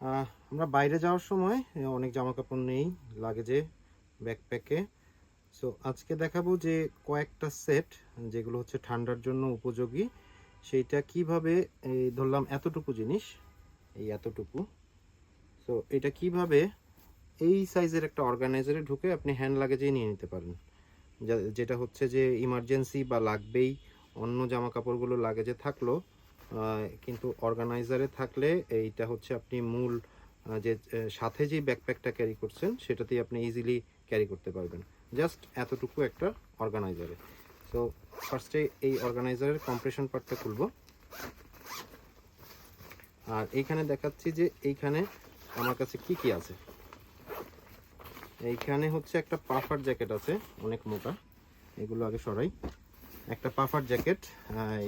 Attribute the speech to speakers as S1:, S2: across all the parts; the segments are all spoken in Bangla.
S1: আমরা বাইরে যাওয়ার সময় অনেক জামা কাপড় নেই, লাগেজে ব্যাকপ্যাকে সো আজকে দেখাবো যে কয়েকটা সেট যেগুলো হচ্ছে ঠান্ডার জন্য উপযোগী। সেইটা কীভাবে এই ধরলাম এতটুকু জিনিস, এই এতটুকু। সো এটা কীভাবে, এই সাইজের একটা অর্গানাইজারে ঢুকে আপনি হ্যান্ড লাগেজেই নিয়ে নিতে পারেন। যেটা হচ্ছে যে ইমার্জেন্সি বা লাগবেই, অন্য জামা কাপড়গুলো লাগেজে থাকল। কিন্তু অর্গানাইজারে থাকলে এইটা হচ্ছে আপনি মূল যে সাথে যে ব্যাকপ্যাকটা ক্যারি করছেন সেটাতেই আপনি ইজিলি ক্যারি করতে পারবেন। জাস্ট এতটুকু একটা অর্গানাইজারে সো ফার্স্টে এই অর্গানাইজারের কম্প্রেশন পার্টটা খুলব। আর এইখানে দেখাচ্ছি যে এইখানে আমার কাছে কি কি আছে। এইখানে হচ্ছে একটা পাফার জ্যাকেট আছে, অনেক মোটা। এগুলো আগে সরাই। একটা পাফার জ্যাকেট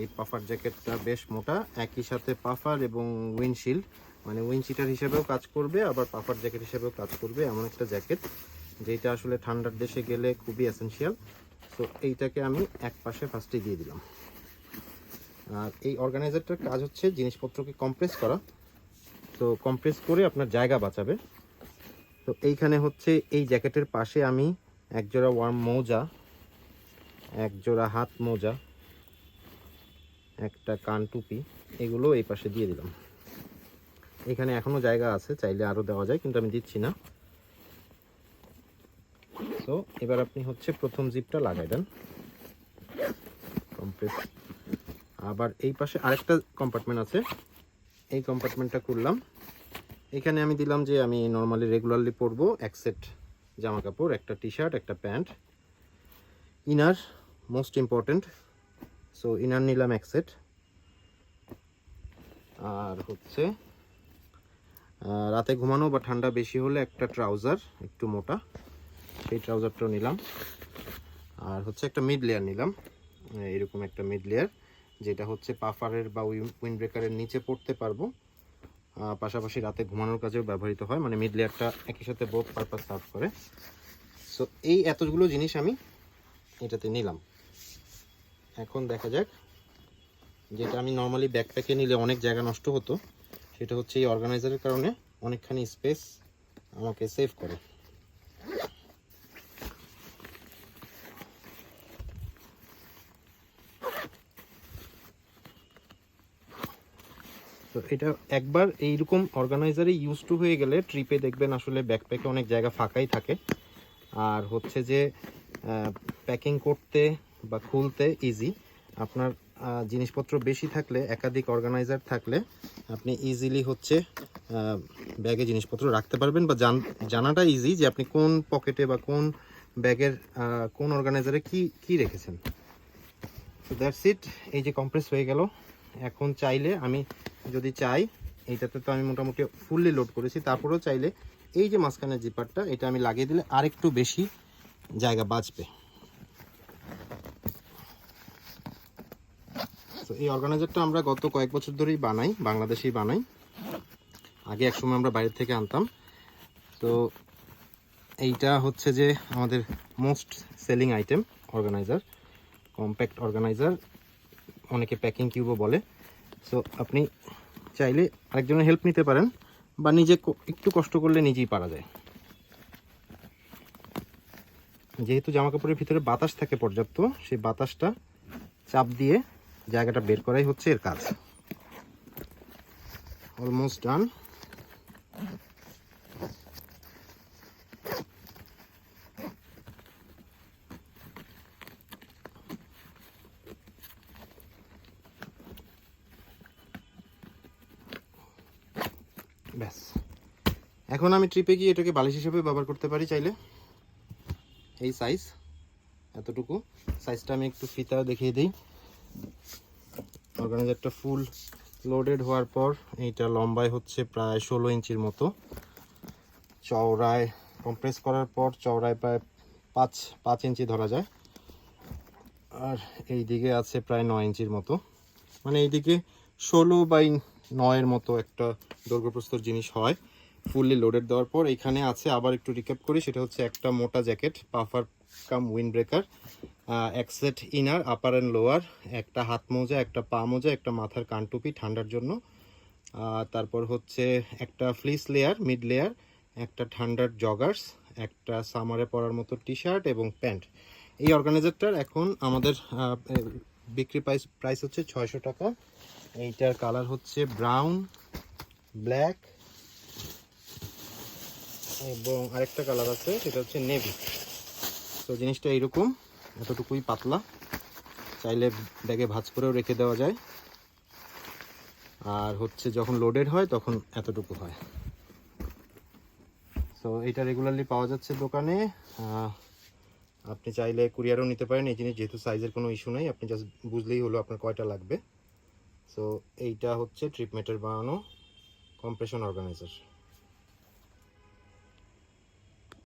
S1: এই পাফার জ্যাকেটটা বেশ মোটা, একই সাথে পাফার এবং উইন্ডশিল্ড মানে উইন্ডশিটার হিসেবেও কাজ করবে, আবার পাফার জ্যাকেট হিসেবেও কাজ করবে এমন একটা জ্যাকেট, যেটা আসলে ঠান্ডার দেশে গেলে খুবই এসেনশিয়াল তো এইটাকে আমি এক পাশে ফার্স্টে দিয়ে দিলাম। আর এই অর্গানাইজারটার কাজ হচ্ছে জিনিসপত্রকে কম্প্রেস করা। তো কম্প্রেস করে আপনার জায়গা বাঁচাবে। তো এইখানে হচ্ছে এই জ্যাকেটের পাশে আমি একজোড়া ওয়ার্ম মোজা এক জোড়া হাত মোজা, একটা কান টুপি, এগুলো এই পাশে দিয়ে দিলাম। এখানে এখনও জায়গা আছে, চাইলে আরও দেওয়া যায়, কিন্তু আমি দিচ্ছি না। তো এবার আপনি হচ্ছে প্রথম জিপটা লাগাই দেন। আবার এই পাশে আরেকটা কম্পার্টমেন্ট আছে। এই কম্পার্টমেন্টটা করলাম এখানে আমি দিলাম যে আমি নর্মালি রেগুলারলি পরবো এক সেট জামা কাপড় একটা টি শার্ট একটা pant, inner most important so inner নিলাম এক সেট আর হচ্ছে রাতে ঘুমানো বা ঠান্ডা বেশি হলে একটা ট্রাউজার, একটু মোটা। সেই ট্রাউজারটাও নিলাম। আর হচ্ছে একটা মিড লেয়ার নিলাম। এরকম একটা মিড লেয়ার যেটা হচ্ছে পাফারের বা উইন্ড ব্রেকারের নিচে পড়তে পারব। পাশাপাশি রাতে ঘুমানোর কাজেও ব্যবহৃত হয়। মানে মিড লেয়ারটা একই সাথে বোথ পারপাস সার্ভ করে। সো এই এতগুলো জিনিস আমি এটাতে নিলাম। এখন দেখা যাক। যেটা আমি নর্মালি ব্যাকপ্যাকে নিলে অনেক জায়গা নষ্ট হতো, সেটা হচ্ছে এই অর্গানাইজারের কারণে অনেকখানি স্পেস আমাকে সেভ করে। তো এটা একবার এইরকম অর্গানাইজারে ইউজ টু হয়ে গেলে ট্রিপে দেখবেন আসলে ব্যাকপ্যাকে অনেক জায়গা ফাঁকাই থাকে। আর হচ্ছে যে প্যাকিং করতে বা খুলতে ইজি আপনার জিনিসপত্র বেশি থাকলে, একাধিক অর্গানাইজার থাকলে, আপনি ইজিলি হচ্ছে ব্যাগে জিনিসপত্র রাখতে পারবেন বা জান, জানাটা ইজি যে আপনি কোন পকেটে বা কোন ব্যাগের কোন অর্গানাইজারে কি কি রেখেছেন। তো দ্যাটস ইট এই যে কম্প্রেস হয়ে গেল। এখন চাইলে আমি যদি চাই, এইটাতে তো আমি মোটামুটি ফুললি লোড করেছি, তারপরেও চাইলে এই যে মাঝখানের জিপারটা এটা আমি লাগিয়ে দিলে আরেকটু বেশি জায়গা বাঁচবে। তো এই অর্গানাইজারটা আমরা গত কয়েক বছর ধরেই বানাই, বাংলাদেশেই বানাই। আগে একসময় আমরা বাইরে থেকে আনতাম। তো এইটা হচ্ছে যে আমাদের most selling item, organiser, compact organiser, অনেকে প্যাকিং কিউবও বলে। সো আপনি চাইলে আরেকজনের হেল্প নিতে পারেন, বা নিজে একটু কষ্ট করলে নিজেই পারা যায়। যেহেতু জামা কাপড়ের ভিতরে বাতাস থাকে পর্যাপ্ত, সেই বাতাসটা চাপ দিয়ে জায়গাটা বের করাই হচ্ছে এর কাজ। অলমোস্ট ডান ব্যাস। এখন আমি ট্রিপে গিয়ে এটাকে বালিশ হিসেবে ব্যবহার করতে পারি চাইলে। এই সাইজ এতটুকু। সাইজটা আমি একটু ফিতা দেখিয়ে দিই। অর্গানাইজারটা ফুল লোডেড হওয়ার পর এইটা লম্বায় হচ্ছে প্রায় ষোলো ইঞ্চির মতো। চওড়ায় কম্প্রেস করার পর চওড়ায় প্রায় পাঁচ পাঁচ ইঞ্চি ধরা যায়। আর এই দিকে আছে প্রায় নয় ইঞ্চির মতো। মানে এইদিকে ষোলো বাই নয়ের মতো একটা দৈর্ঘ্যপ্রস্তর জিনিস হয়। ফুললি লোডেড দেওয়ার পর এখানে আছে আবার একটু রিক্যাপ করি, সেটা হচ্ছে একটা মোটা jacket, puffer cum windbreaker এক set inner upper and lower একটা হাত মোজা, একটা পা মোজা, একটা মাথার কানটুপি ঠান্ডার জন্য। তারপর হচ্ছে একটা ফ্লিস লেয়ার মিড লেয়ার একটা ঠান্ডার জগার্স একটা সামারে পরার মতো টি শার্ট এবং প্যান্ট। এই অর্গানাইজারটার এখন আমাদের বিক্রি প্রাইস প্রাইস হচ্ছে ছয়শো টাকা। এইটার কালার হচ্ছে ব্রাউন ব্ল্যাক এবং আরেকটা কালার আছে, সেটা হচ্ছে নেভি তো জিনিসটা এইরকম, এতটুকুই পাতলা। চাইলে ব্যাগে ভাজ করেও রেখে দেওয়া যায়। আর হচ্ছে যখন লোডেড হয়, তখন এতটুকু হয়। সো এটা রেগুলারলি পাওয়া যাচ্ছে দোকানে। আপনি চাইলে কুরিয়ারও নিতে পারেন। এই জিনিস যেহেতু সাইজের কোনো ইস্যু নেই, আপনি জাস্ট বুঝলেই হলো আপনার কয়টা লাগবে। সো এইটা হচ্ছে ট্রিপমেটের বানানো কম্প্রেশন অর্গানাইজার